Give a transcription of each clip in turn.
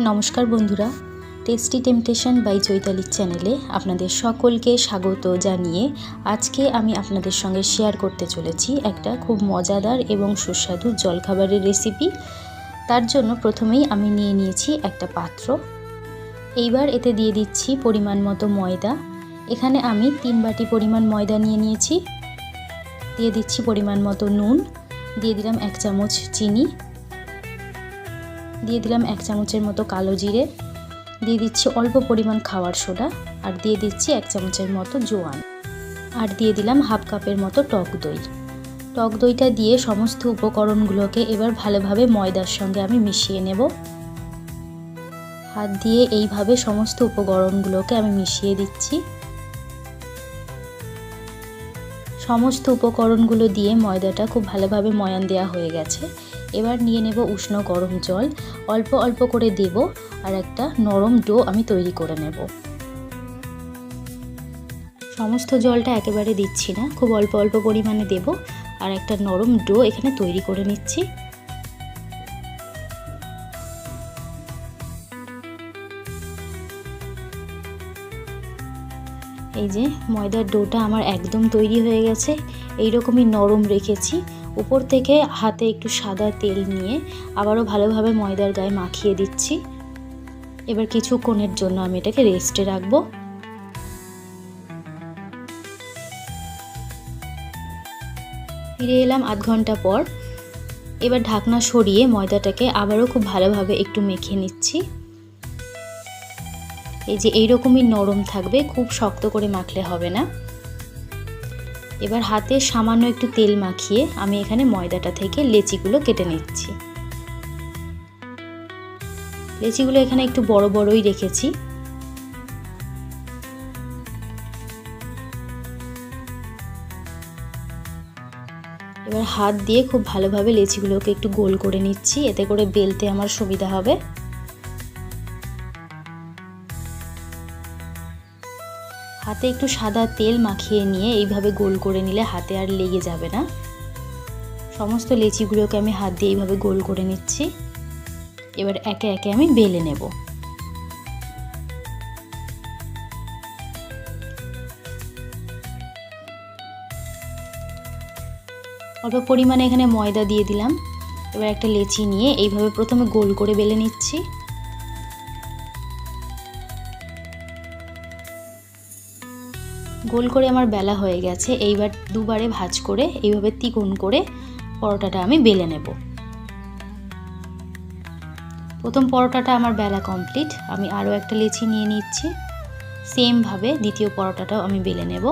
নমস্কার বন্ধুরা tasty temptation by চৈতালির চ্যানেলে আপনাদের সকলকে স্বাগত জানিয়ে আজকে আমি আপনাদের সঙ্গে শেয়ার করতে চলেছি একটা খুব মজাদার এবং সুস্বাদু জলখাবারের রেসিপি তার জন্য প্রথমেই আমি নিয়ে নিয়েছি একটা পাত্র। এইবার এতে দিয়ে দিচ্ছি পরিমাণ মতো ময়দা। এখানে আমি তিন বাটি পরিমাণ ময়দা নিয়ে নিয়েছি। দিয়ে দিচ্ছি পরিমাণ মতো নুন। দিয়ে দিলাম এক চামচ চিনি। দিয়ে দিলাম এক চামচের মতো কালো জিরে। দিয়ে দিচ্ছি অল্প পরিমাণ খাওয়ার সোডা আর দিয়ে দিচ্ছি এক চামচের মতো জোয়ান। আর দিয়ে দিলাম হাফ কাপের মতো টক দই। টক দইটা দিয়ে সমস্ত উপকরণগুলোকে এবার ভালোভাবে ময়দার সঙ্গে আমি মিশিয়ে নেব। হাত দিয়ে এইভাবে সমস্ত উপকরণগুলোকে আমি মিশিয়ে দিচ্ছি। সমস্ত উপকরণগুলো দিয়ে ময়দাটা খুব ভালোভাবে ময়ান দেওয়া হয়ে গেছে। এবার নিয়ে নেব উষ্ণ গরম জল। অল্প অল্প করে দেব আর একটা নরম ডো আমি তৈরি করে নেব। সমস্ত জলটা একেবারে দিচ্ছি না, খুব অল্প অল্প পরিমাণে দেব আর একটা নরম ডো এখানে তৈরি করে নিচ্ছি। এই যে ময়দার ডোটা আমার একদম তৈরি হয়ে গেছে এই রকমই নরম রেখেছি। উপর থেকে হাতে একটু সাদা তেল নিয়ে আবারও ভালোভাবে ময়দার গায়ে মাখিয়ে দিচ্ছি। এবার কিছুক্ষণের জন্য আমি এটাকে রেস্টে রাখব। ফিরে এলাম আধ ঘণ্টা পর। এবার ঢাকনা সরিয়ে ময়দাটাকে আবারও খুব ভালোভাবে একটু মেখে নিচ্ছি। এই যে এইরকমই নরম থাকবে, খুব শক্ত করে মাখলে হবে না। এবার হাতে সামান্য একটু তেল মাখিয়ে আমি এখানে ময়দাটা থেকে লেচিগুলো কেটে নিচ্ছি। লেচিগুলো এখানে একটু বড় বড়ই রেখেছি। এবার হাত দিয়ে খুব ভালোভাবে লেচিগুলোকে একটু গোল করে নিচ্ছি, এতে করে বেলতে আমার সুবিধা হবে। হাতে একটু সাদা তেল মাখিয়ে নিয়ে এইভাবে গোল করে নিলে হাতে আর লেগে যাবে না। সমস্ত লেচিগুলোকে আমি হাত দিয়ে এইভাবে গোল করে নিচ্ছি। এবার একে একে আমি বেলে নেব। অল্প পরিমাণে এখানে ময়দা দিয়ে দিলাম। এবার একটা লেচি নিয়ে এইভাবে প্রথমে গোল করে বেলে নিচ্ছি। গোল করে আমার বেলা হয়ে গেছে, এইবার দুবারে ভাজ করে, এইভাবে তিকোণ করে পরোটাটা আমি বেলে নেব। প্রথম পরোটাটা আমার বেলা কমপ্লিট, আমি আরও একটা লেচি নিয়ে নিচ্ছি। সেমভাবে দ্বিতীয় পরোটাটাও আমি বেলে নেব।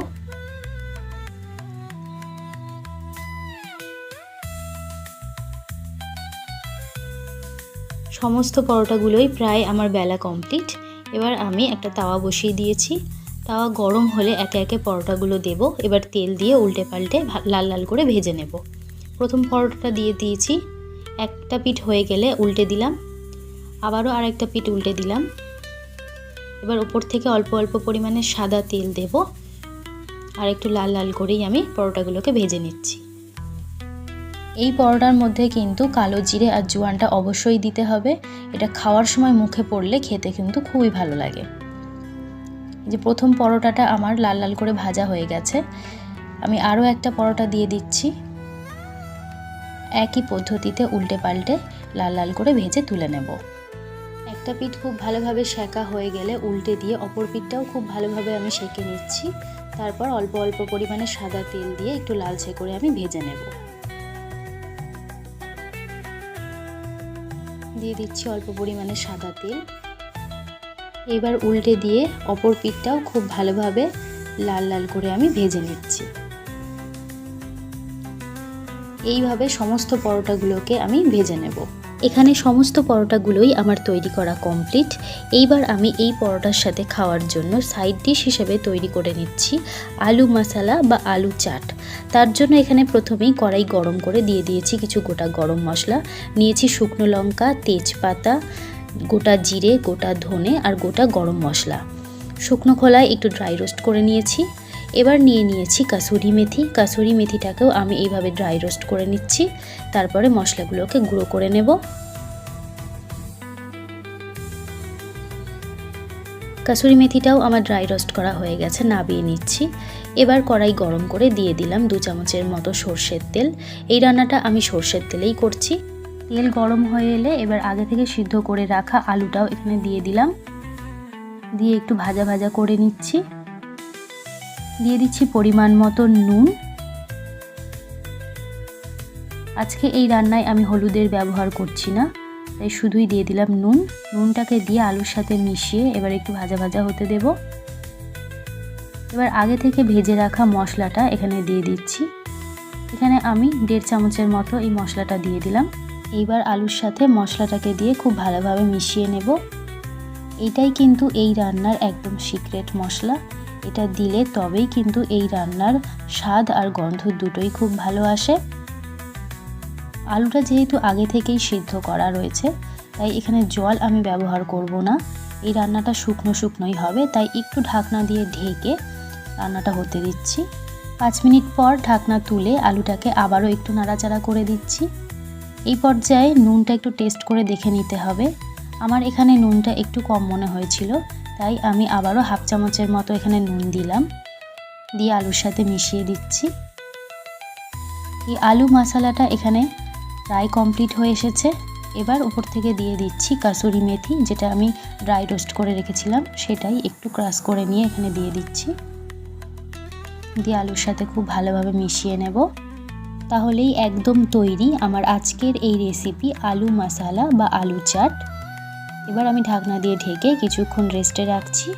সমস্ত পরোটাগুলোই প্রায় আমার বেলা কমপ্লিট। এবার আমি একটা তাওয়া বসিয়ে দিয়েছি। তাওয়া গরম হলে একে একে পরোটাগুলো দেব। এবার তেল দিয়ে উল্টে পাল্টে লাল লাল করে ভেজে নেব। প্রথম পরোটাটা দিয়ে দিয়েছি। একটা পিঠ হয়ে গেলে উল্টে দিলাম। আবারও আরেকটা পিঠ উল্টে দিলাম। এবার ওপর থেকে অল্প অল্প পরিমাণে সাদা তেল দেব। আর একটু লাল লাল করেই আমি পরোটাগুলোকে ভেজে নিচ্ছি। এই পরোটার মধ্যে কিন্তু কালো জিরে আর জোয়ানটা অবশ্যই দিতে হবে। এটা খাওয়ার সময় মুখে পড়লে খেতে কিন্তু খুবই ভালো লাগে। যে প্রথম পরোটাটা আমার লাল লাল করে ভাজা হয়ে গেছে। আমি আরও একটা পরোটা দিয়ে দিচ্ছি। একই পদ্ধতিতে উল্টে পাল্টে লাল লাল করে ভেজে তুলে নেব। একটা পিঠ খুব ভালোভাবে সেকা হয়ে গেলে উল্টে দিয়ে অপর পিঠটাও খুব ভালোভাবে আমি সেকে নিচ্ছি। তারপর অল্প অল্প পরিমাণে সাদা তেল দিয়ে একটু লালচে করে আমি ভেজে নেব। দিয়ে দিচ্ছি অল্প পরিমাণে সাদা তেল। এবার উল্টে দিয়ে অপর পিঠটাও খুব ভালোভাবে লাল লাল করে আমি ভেজে নিচ্ছি। এইভাবে সমস্ত পরোটাগুলোকে আমি ভেজে নেব। এখানে সমস্ত পরোটাগুলোই আমার তৈরি করা কমপ্লিট এইবার আমি এই পরোটার সাথে খাওয়ার জন্য সাইড ডিশ হিসেবে তৈরি করে নিচ্ছি আলু মশালা বা আলু চাট। তার জন্য এখানে প্রথমেই কড়াই গরম করে দিয়ে দিয়েছি কিছু গোটা গরম মশলা। নিয়েছি শুকনো লঙ্কা, তেজপাতা গোটা জিরে, গোটা ধনে আর গোটা গরম মশলা। শুকনো খোলায় একটু ড্রাই রোস্ট করে নিয়েছি। এবার নিয়ে নিয়েছি কাসুরি মেথি। কাসুরি মেথিটাকেও আমি এইভাবে ড্রাই রোস্ট করে নিচ্ছি। তারপরে মশলাগুলোকে গুঁড়ো করে নেব। কাসুরি মেথিটাও আমার ড্রাই রোস্ট করা হয়ে গেছে, নাবিয়ে নিচ্ছি। এবার কড়াই গরম করে দিয়ে দিলাম দু চামচের মতো সর্ষের তেল। এই রান্নাটা আমি সর্ষের তেলেই করছি। তেল গরম হয়ে এলে এবার আগে থেকে সিদ্ধ করে রাখা আলুটাও এখানে দিয়ে দিলাম। দিয়ে একটু ভাজা ভাজা করে নিচ্ছি। দিয়ে দিচ্ছি পরিমাণ মতো নুন। আজকে এই রান্নায় আমি হলুদের ব্যবহার করছি না, তাই শুধুই দিয়ে দিলাম নুন। নুনটাকে দিয়ে আলুর সাথে মিশিয়ে এবার একটু ভাজা ভাজা হতে দেব। এবার আগে থেকে ভেজে রাখা মশলাটা এখানে দিয়ে দিচ্ছি। এখানে আমি দেড় চামচের মতো এই মশলাটা দিয়ে দিলাম। এইবার আলুর সাথে মশলাটাকে দিয়ে খুব ভালোভাবে মিশিয়ে নেব। এটাই কিন্তু এই রান্নার একদম সিক্রেট মশলা। এটা দিলে তবেই কিন্তু এই রান্নার স্বাদ আর গন্ধ দুটোই খুব ভালো আসে। আলুটা যেহেতু আগে থেকেই সিদ্ধ করা রয়েছে, তাই এখানে জল আমি ব্যবহার করব না। এই রান্নাটা শুকনো শুকনোই হবে, তাই একটু ঢাকনা দিয়ে ঢেকে রান্নাটা হতে দিচ্ছি। পাঁচ মিনিট পর ঢাকনা তুলে আলুটাকে আবারও একটু নাড়াচাড়া করে দিচ্ছি। এই পর্যায়ে নুনটা একটু টেস্ট করে দেখে নিতে হবে। আমার এখানে নুনটা একটু কম মনে হয়েছিল, তাই আমি আবারও হাফ চামচের মতো এখানে নুন দিলাম। দিয়ে আলুর সাথে মিশিয়ে দিচ্ছি। এই আলু মশলাটা এখানে প্রায় কমপ্লিট হয়ে এসেছে। এবার উপর থেকে দিয়ে দিচ্ছি কাসুরি মেথি, যেটা আমি ড্রাই রোস্ট করে রেখেছিলাম, সেটাই একটু ক্রাশ করে নিয়ে এখানে দিয়ে দিচ্ছি। দিয়ে আলুর সাথে খুব ভালোভাবে মিশিয়ে নেব। তাহলেই একদম তৈরি আমার আজকের এই রেসিপি আলু মশালা বা আলু চাট। এবার আমি ঢাকনা দিয়ে ঢেকে কিছুক্ষণ রেস্টে রাখছি।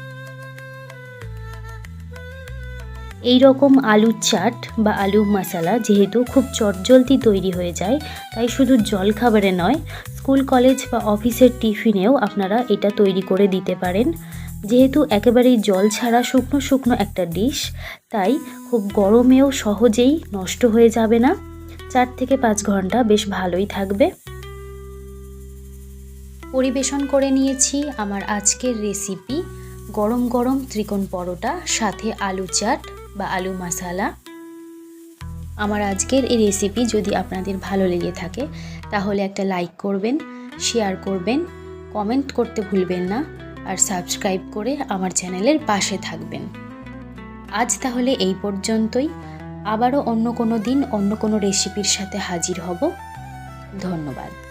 এই রকম আলুর চাট বা আলু মশালা যেহেতু খুব চটজলদি তৈরি হয়ে যায়, তাই শুধু জল খাবারে নয়, স্কুল, কলেজ বা অফিসের টিফিনেও আপনারা এটা তৈরি করে দিতে পারেন। যেহেতু একেবারেই জল ছাড়া শুকনো শুকনো একটা ডিশ, তাই খুব গরমেও সহজেই নষ্ট হয়ে যাবে না। চার থেকে পাঁচ ঘণ্টা বেশ ভালোই থাকবে। পরিবেশন করে নিয়েছি আমার আজকের রেসিপি, গরম গরম ত্রিকোণ পরোটা, সাথে আলু চাট বা আলু মশালা। আমার আজকের এই রেসিপি যদি আপনাদের ভালো লেগে থাকে, তাহলে একটা লাইক করবেন, শেয়ার করবেন, কমেন্ট করতে ভুলবেন না। আর সাবস্ক্রাইব করে আমার চ্যানেলের পাশে থাকবেন। আজ তাহলে এই পর্যন্তই। আবারও অন্য কোনো দিন, অন্য কোনো রেসিপির সাথে হাজির হব। ধন্যবাদ।